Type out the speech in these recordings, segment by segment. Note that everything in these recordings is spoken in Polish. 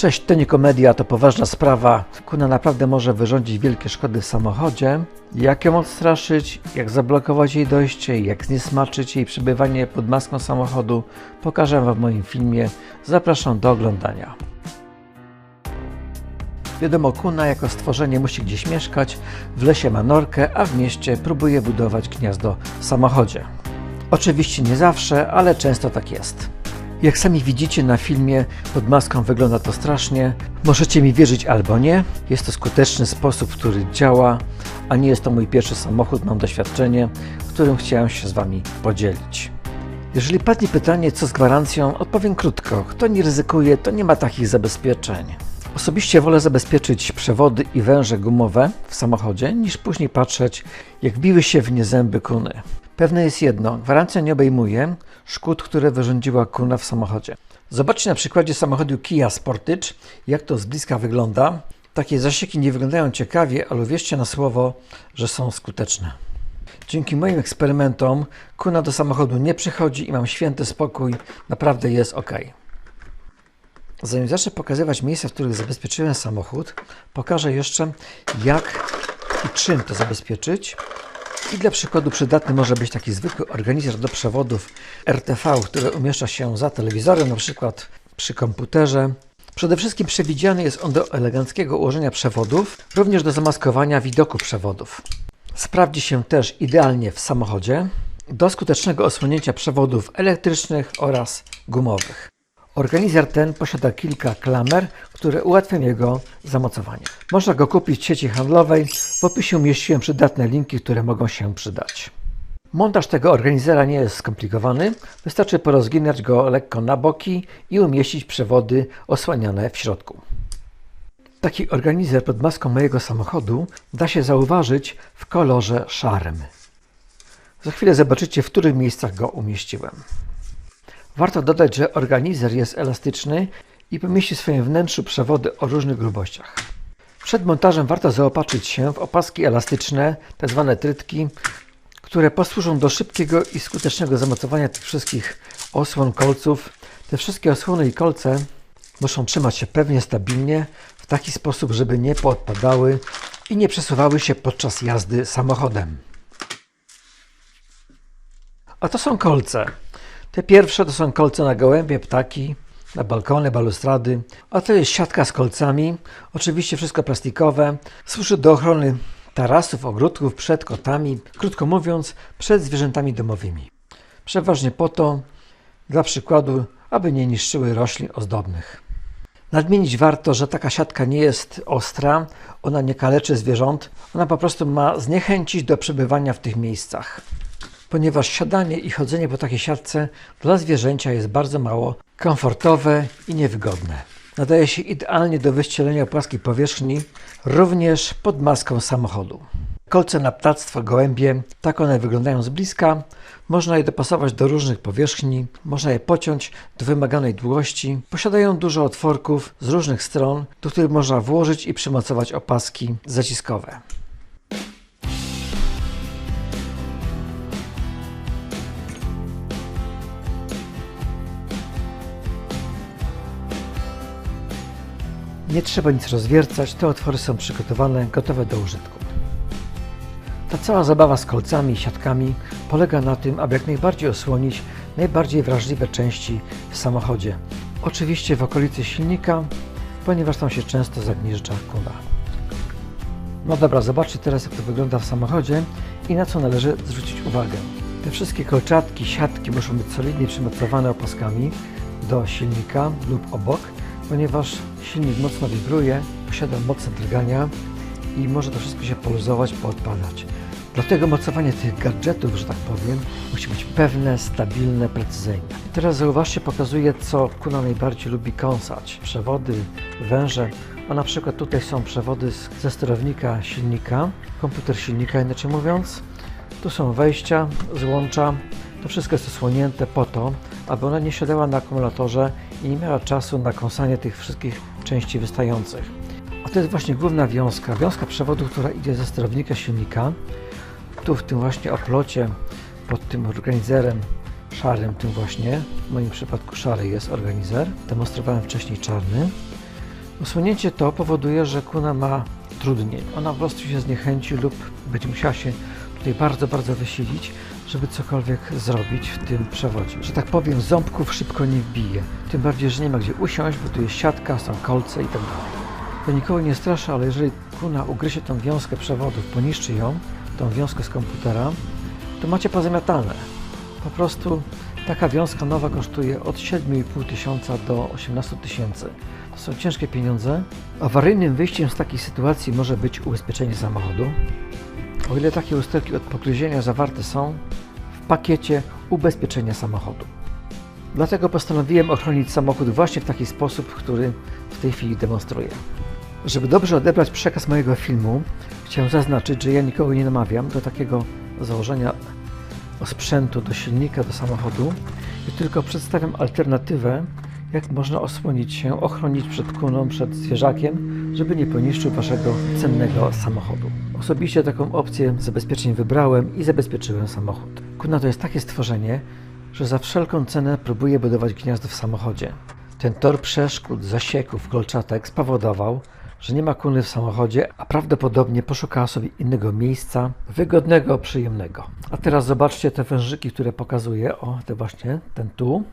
Cześć, to nie komedia, to poważna sprawa. Kuna naprawdę może wyrządzić wielkie szkody w samochodzie. Jak ją odstraszyć, jak zablokować jej dojście, jak zniesmaczyć jej przebywanie pod maską samochodu, pokażę Wam w moim filmie. Zapraszam do oglądania. Wiadomo, kuna jako stworzenie musi gdzieś mieszkać. W lesie ma norkę, a w mieście próbuje budować gniazdo w samochodzie. Oczywiście nie zawsze, ale często tak jest. Jak sami widzicie na filmie, pod maską wygląda to strasznie. Możecie mi wierzyć albo nie. Jest to skuteczny sposób, który działa, a nie jest to mój pierwszy samochód, mam doświadczenie, którym chciałem się z Wami podzielić. Jeżeli padnie pytanie, co z gwarancją, odpowiem krótko. Kto nie ryzykuje, to nie ma takich zabezpieczeń. Osobiście wolę zabezpieczyć przewody i węże gumowe w samochodzie, niż później patrzeć, jak biły się w nie zęby kuny. Pewne jest jedno, gwarancja nie obejmuje szkód, które wyrządziła kuna w samochodzie. Zobaczcie na przykładzie samochodu Kia Sportage, jak to z bliska wygląda. Takie zasieki nie wyglądają ciekawie, ale wierzcie na słowo, że są skuteczne. Dzięki moim eksperymentom kuna do samochodu nie przychodzi i mam święty spokój, naprawdę jest ok. Zanim zacznę pokazywać miejsca, w których zabezpieczyłem samochód, pokażę jeszcze jak i czym to zabezpieczyć. I dla przykładu przydatny może być taki zwykły organizer do przewodów RTV, który umieszcza się za telewizorem, na przykład przy komputerze. Przede wszystkim przewidziany jest on do eleganckiego ułożenia przewodów, również do zamaskowania widoku przewodów. Sprawdzi się też idealnie w samochodzie do skutecznego osłonięcia przewodów elektrycznych oraz gumowych. Organizer ten posiada kilka klamer, które ułatwią jego zamocowanie. Można go kupić w sieci handlowej. W opisie umieściłem przydatne linki, które mogą się przydać. Montaż tego organizera nie jest skomplikowany. Wystarczy porozginać go lekko na boki i umieścić przewody osłaniane w środku. Taki organizer pod maską mojego samochodu da się zauważyć w kolorze szarym. Za chwilę zobaczycie, w których miejscach go umieściłem. Warto dodać, że organizer jest elastyczny i pomieści w swoim wnętrzu przewody o różnych grubościach. Przed montażem warto zaopatrzyć się w opaski elastyczne, tzw. trytki, które posłużą do szybkiego i skutecznego zamocowania tych wszystkich osłon kolców. Te wszystkie osłony i kolce muszą trzymać się pewnie stabilnie, w taki sposób, żeby nie podpadały i nie przesuwały się podczas jazdy samochodem. A to są kolce. Te pierwsze to są kolce na gołębie, ptaki, na balkony, balustrady, a to jest siatka z kolcami, oczywiście wszystko plastikowe, służy do ochrony tarasów, ogródków przed kotami, krótko mówiąc, przed zwierzętami domowymi. Przeważnie po to, dla przykładu, aby nie niszczyły roślin ozdobnych. Nadmienić warto, że taka siatka nie jest ostra, ona nie kaleczy zwierząt, ona po prostu ma zniechęcić do przebywania w tych miejscach ponieważ siadanie i chodzenie po takiej siatce dla zwierzęcia jest bardzo mało komfortowe i niewygodne. Nadaje się idealnie do wyścielenia płaskiej powierzchni, również pod maską samochodu. Kolce na ptactwo, gołębie, tak one wyglądają z bliska. Można je dopasować do różnych powierzchni, można je pociąć do wymaganej długości. Posiadają dużo otworków z różnych stron, do których można włożyć i przymocować opaski zaciskowe. Nie trzeba nic rozwiercać, te otwory są przygotowane, gotowe do użytku. Ta cała zabawa z kolcami i siatkami polega na tym, aby jak najbardziej osłonić najbardziej wrażliwe części w samochodzie. Oczywiście w okolicy silnika, ponieważ tam się często zagnieżdża kuna. No dobra, zobaczcie teraz jak to wygląda w samochodzie i na co należy zwrócić uwagę. Te wszystkie kolczatki, siatki muszą być solidnie przymocowane opaskami do silnika lub obok, ponieważ silnik mocno wibruje, posiada mocne drgania i może to wszystko się poluzować, poodpadać. Dlatego mocowanie tych gadżetów, że tak powiem, musi być pewne, stabilne, precyzyjne. I teraz zauważcie, pokazuję, co kuna najbardziej lubi kąsać. Przewody, węże, a na przykład tutaj są przewody ze sterownika silnika, komputer silnika inaczej mówiąc. Tu są wejścia, złącza, to wszystko jest osłonięte po to, aby ona nie siadała na akumulatorze i nie miała czasu na kąsanie tych wszystkich części wystających. A to jest właśnie główna wiązka, wiązka przewodu, która idzie ze sterownika silnika. Tu w tym właśnie oplocie, pod tym organizerem szarym, tym właśnie, w moim przypadku szary jest organizer, demonstrowałem wcześniej czarny. Usunięcie to powoduje, że kuna ma trudniej. Ona po prostu się zniechęci lub będzie musiała się tutaj bardzo, bardzo wysilić, żeby cokolwiek zrobić w tym przewodzie. Że tak powiem, ząbków szybko nie wbije. Tym bardziej, że nie ma gdzie usiąść, bo tu jest siatka, są kolce i tak dalej. To nikogo nie straszy, ale jeżeli kuna ugryzie tą wiązkę przewodów, poniszczy ją, tą wiązkę z komputera, to macie pozamiatane. Po prostu taka wiązka nowa kosztuje od 7,5 tysiąca do 18 tysięcy. To są ciężkie pieniądze. Awaryjnym wyjściem z takiej sytuacji może być ubezpieczenie samochodu. O ile takie usterki od pogryzienia zawarte są w pakiecie ubezpieczenia samochodu. Dlatego postanowiłem ochronić samochód właśnie w taki sposób, który w tej chwili demonstruję. Żeby dobrze odebrać przekaz mojego filmu, chciałem zaznaczyć, że ja nikogo nie namawiam do takiego założenia sprzętu do silnika, do samochodu tylko przedstawiam alternatywę, jak można osłonić się, ochronić przed kuną, przed zwierzakiem, żeby nie poniszczył waszego cennego samochodu. Osobiście taką opcję zabezpieczeń wybrałem i zabezpieczyłem samochód. Kuna to jest takie stworzenie, że za wszelką cenę próbuje budować gniazdo w samochodzie. Ten tor przeszkód, zasieków, kolczatek spowodował, że nie ma kuny w samochodzie, a prawdopodobnie poszukała sobie innego miejsca, wygodnego, przyjemnego. A teraz zobaczcie te wężyki, które pokazuję. O, te właśnie, ten tu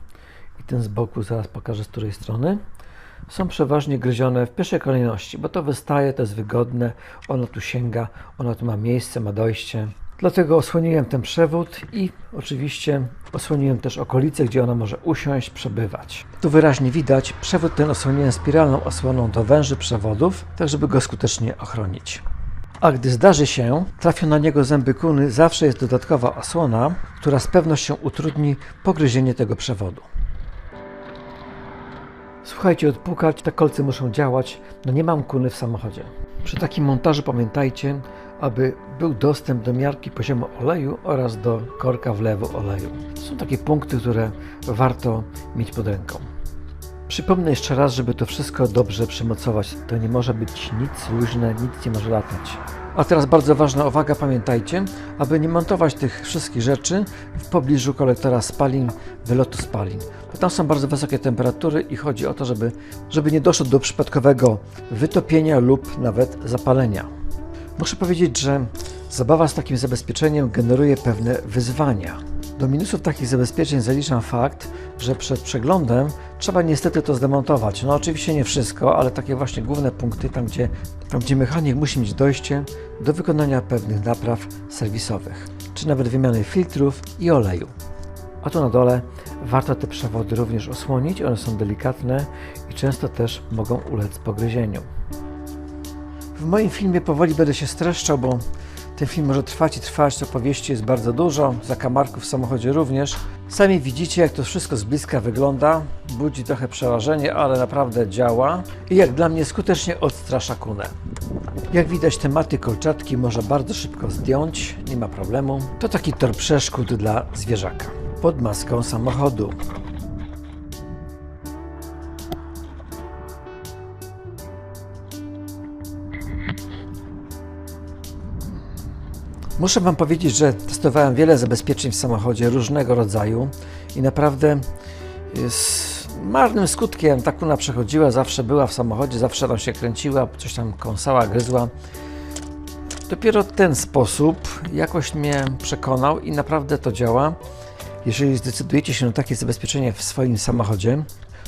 i ten z boku, zaraz pokażę z której strony. Są przeważnie gryzione w pierwszej kolejności, bo to wystaje, to jest wygodne, ono tu sięga, ono tu ma miejsce, ma dojście. Dlatego osłoniłem ten przewód i oczywiście osłoniłem też okolice, gdzie ona może usiąść, przebywać. Tu wyraźnie widać, przewód ten osłoniłem spiralną osłoną do węży przewodów, tak żeby go skutecznie ochronić. A gdy zdarzy się, trafią na niego zęby kuny, zawsze jest dodatkowa osłona, która z pewnością utrudni pogryzienie tego przewodu. Słuchajcie, odpukać, te kolce muszą działać, no nie mam kuny w samochodzie. Przy takim montażu pamiętajcie, aby był dostęp do miarki poziomu oleju oraz do korka wlewu oleju. Są takie punkty, które warto mieć pod ręką. Przypomnę jeszcze raz, żeby to wszystko dobrze przymocować. To nie może być nic luźne, nic nie może latać. A teraz bardzo ważna uwaga, pamiętajcie, aby nie montować tych wszystkich rzeczy w pobliżu kolektora spalin, wylotu spalin. Bo tam są bardzo wysokie temperatury i chodzi o to, żeby, żeby nie doszło do przypadkowego wytopienia lub nawet zapalenia. Muszę powiedzieć, że zabawa z takim zabezpieczeniem generuje pewne wyzwania. Do minusów takich zabezpieczeń zaliczam fakt, że przed przeglądem trzeba niestety to zdemontować. No oczywiście nie wszystko, ale takie właśnie główne punkty, tam gdzie, tam gdzie mechanik musi mieć dojście do wykonania pewnych napraw serwisowych, czy nawet wymiany filtrów i oleju. A tu na dole warto te przewody również osłonić, one są delikatne i często też mogą ulec pogryzieniu. W moim filmie powoli będę się streszczał, bo ten film może trwać i trwać, opowieści jest bardzo dużo, zakamarków w samochodzie również. Sami widzicie, jak to wszystko z bliska wygląda. Budzi trochę przerażenie, ale naprawdę działa i jak dla mnie skutecznie odstrasza kunę. Jak widać, te maty kolczatki można bardzo szybko zdjąć, nie ma problemu. To taki tor przeszkód dla zwierzaka. Pod maską samochodu. Muszę Wam powiedzieć, że testowałem wiele zabezpieczeń w samochodzie różnego rodzaju i naprawdę z marnym skutkiem ta kuna przechodziła, zawsze była w samochodzie, zawsze tam się kręciła, coś tam kąsała, gryzła. Dopiero ten sposób jakoś mnie przekonał i naprawdę to działa. Jeżeli zdecydujecie się na takie zabezpieczenie w swoim samochodzie,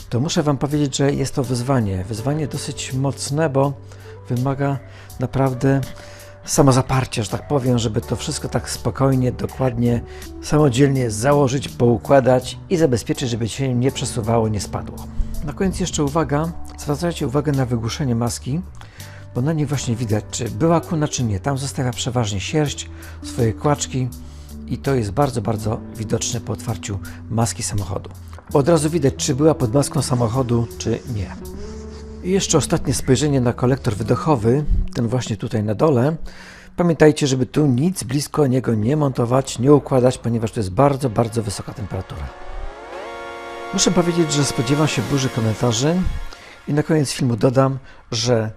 to muszę Wam powiedzieć, że jest to wyzwanie. Wyzwanie dosyć mocne, bo wymaga naprawdę samozaparcia, że tak powiem, żeby to wszystko tak spokojnie, dokładnie, samodzielnie założyć, poukładać i zabezpieczyć, żeby się nie przesuwało, nie spadło. Na koniec jeszcze uwaga, zwracajcie uwagę na wygłuszenie maski, bo na niej właśnie widać, czy była kuna, czy nie. Tam zostawia przeważnie sierść, swoje kłaczki i to jest bardzo, bardzo widoczne po otwarciu maski samochodu. Od razu widać, czy była pod maską samochodu, czy nie. I jeszcze ostatnie spojrzenie na kolektor wydechowy, ten właśnie tutaj na dole. Pamiętajcie, żeby tu nic blisko niego nie montować, nie układać, ponieważ to jest bardzo, bardzo wysoka temperatura. Muszę powiedzieć, że spodziewam się burzy komentarzy i na koniec filmu dodam, że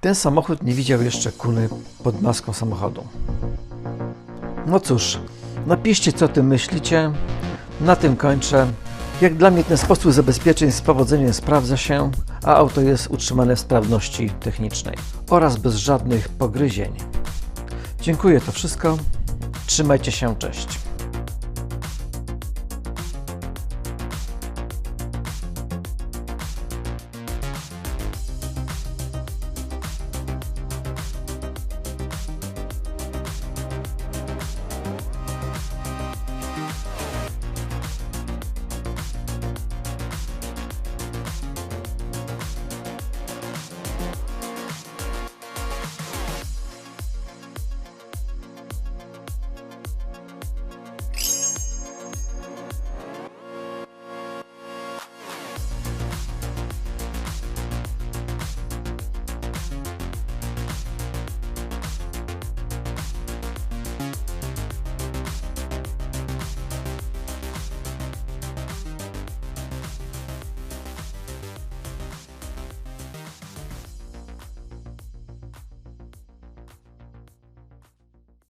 ten samochód nie widział jeszcze kuny pod maską samochodu. No cóż, napiszcie co o tym myślicie. Na tym kończę. Jak dla mnie ten sposób zabezpieczeń z powodzeniem sprawdza się, a auto jest utrzymane w sprawności technicznej oraz bez żadnych pogryzień. Dziękuję, to wszystko. Trzymajcie się, cześć.